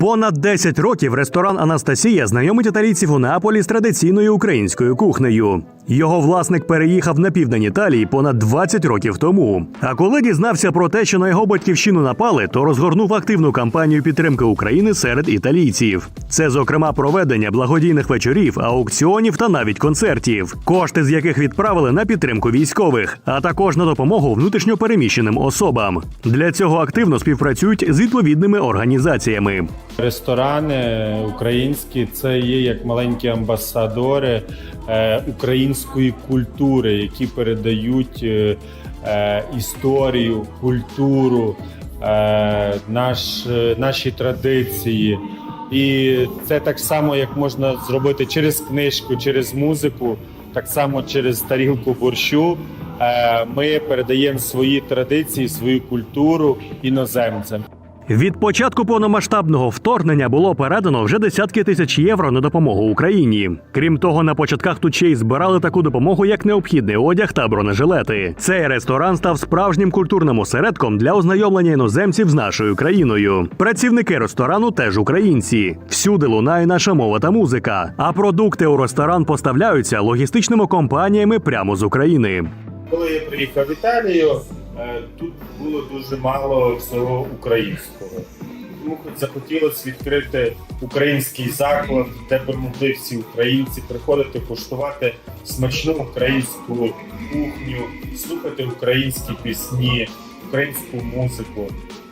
Понад 10 років ресторан Анастасія знайомить італійців у Неаполі з традиційною українською кухнею. Його власник переїхав на південь Італії понад 20 років тому. А коли дізнався про те, що на його батьківщину напали, то розгорнув активну кампанію підтримки України серед італійців. Це, зокрема, проведення благодійних вечорів, аукціонів та навіть концертів, кошти з яких відправили на підтримку військових, а також на допомогу внутрішньопереміщеним особам. Для цього активно співпрацюють з відповідними організаціями. Ресторани українські це є як маленькі амбасадори української культури, які передають е, е, історію, культуру, е, наш, е, наші традиції. І це так само, як можна зробити через книжку, через музику, так само через тарілку борщу. Е, Ми передаємо свої традиції, свою культуру іноземцям. Від початку повномасштабного вторгнення було передано вже десятки тисяч євро на допомогу Україні. Крім того, на початках тут ще й збирали таку допомогу, як необхідний одяг та бронежилети. Цей ресторан став справжнім культурним осередком для ознайомлення іноземців з нашою країною. Працівники ресторану теж українці. Всюди лунає наша мова та музика. А продукти у ресторан поставляються логістичними компаніями прямо з України. Коли я приїхав в Італію, тут було дуже мало всього українського. Тому захотілося відкрити український заклад, де б могли всі українці приходити куштувати смачну українську кухню, слухати українські пісні, українську музику.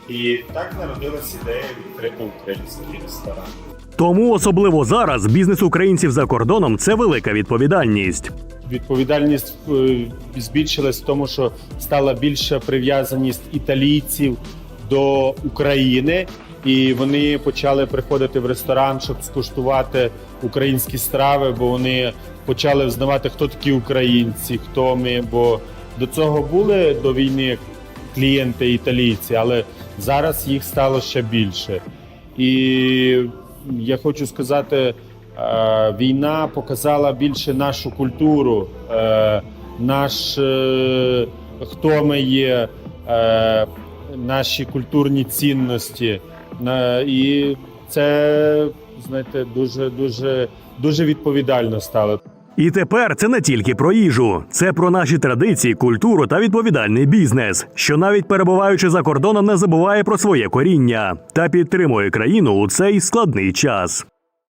І так народилась ідея відкрити український ресторан. Тому особливо зараз бізнес українців за кордоном це велика відповідальність. Відповідальність е, збільшилась в тому, що стала більша прив'язаність італійців до України, і вони почали приходити в ресторан, щоб скуштувати українські страви, бо вони почали взнавати, хто такі українці, хто ми. Бо до цього були до війни клієнти італійці, але зараз їх стало ще більше. І я хочу сказати, війна показала більше нашу культуру, е, наш е, хто ми є, е, наші культурні цінності. І це знаєте, дуже дуже дуже відповідально стало. І тепер це не тільки про їжу, це про наші традиції, культуру та відповідальний бізнес, що навіть перебуваючи за кордоном, не забуває про своє коріння та підтримує країну у цей складний час.